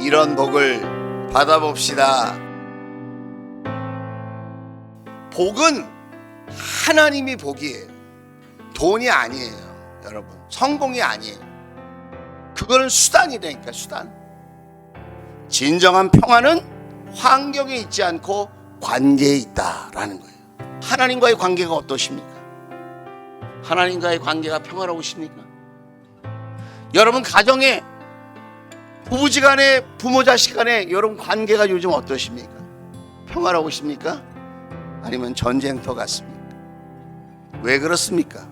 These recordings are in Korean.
이런 복을 받아봅시다. 복은 하나님이 복이에요. 돈이 아니에요. 여러분. 성공이 아니에요. 그거는 수단이라니까, 수단. 진정한 평화는 환경에 있지 않고 관계에 있다라는 거예요. 하나님과의 관계가 어떠십니까? 하나님과의 관계가 평화로우십니까? 여러분 가정에 부부지간에 부모 자식간에 여러분 관계가 요즘 어떠십니까? 평화로우십니까? 아니면 전쟁터 같습니까? 왜 그렇습니까?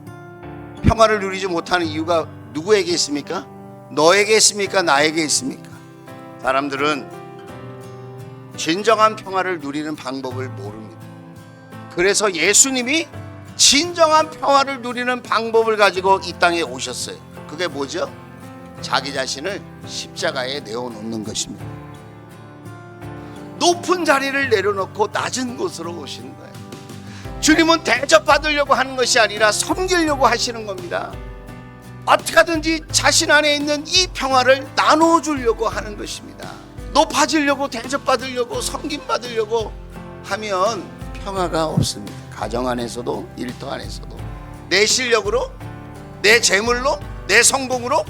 평화를 누리지 못하는 이유가 누구에게 있습니까? 너에게 있습니까? 나에게 있습니까? 사람들은 진정한 평화를 누리는 방법을 모릅니다. 그래서 예수님이 진정한 평화를 누리는 방법을 가지고 이 땅에 오셨어요. 그게 뭐죠? 자기 자신을 십자가에 내어놓는 것입니다. 높은 자리를 내려놓고 낮은 곳으로 오시는 거예요. 주님은 대접받으려고 하는 것이 아니라 섬기려고 하시는 겁니다. 어떻게든지 자신 안에 있는 이 평화를 나눠주려고 하는 것입니다. 높아지려고 대접받으려고 섬김받으려고 하면 평화가 없습니다. 가정 안에서도 일터 안에서도 내 실력으로 내 재물로 내 성공으로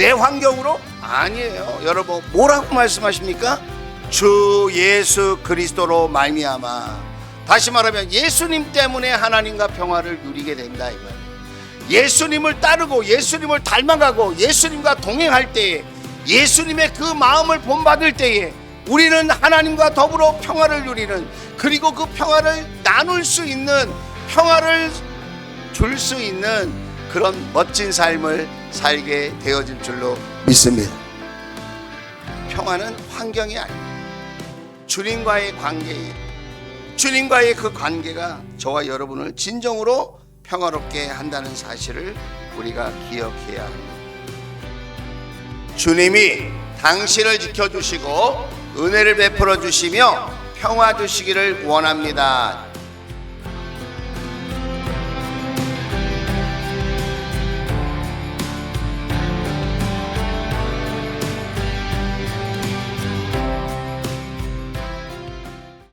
내 환경으로 아니에요. 여러분 뭐라고 말씀하십니까? 주 예수 그리스도로 말미암아 다시 말하면 예수님 때문에 하나님과 평화를 누리게 된다 이거예요. 예수님을 따르고 예수님을 닮아가고 예수님과 동행할 때에 예수님의 그 마음을 본받을 때에 우리는 하나님과 더불어 평화를 누리는 그리고 그 평화를 나눌 수 있는 평화를 줄 수 있는 그런 멋진 삶을 살게 되어질 줄로 믿습니다. 평화는 환경이 아닙니다. 주님과의 관계예요. 주님과의 그 관계가 저와 여러분을 진정으로 평화롭게 한다는 사실을 우리가 기억해야 합니다. 주님이 당신을 지켜주시고 은혜를 베풀어 주시며 평화 주시기를 원합니다.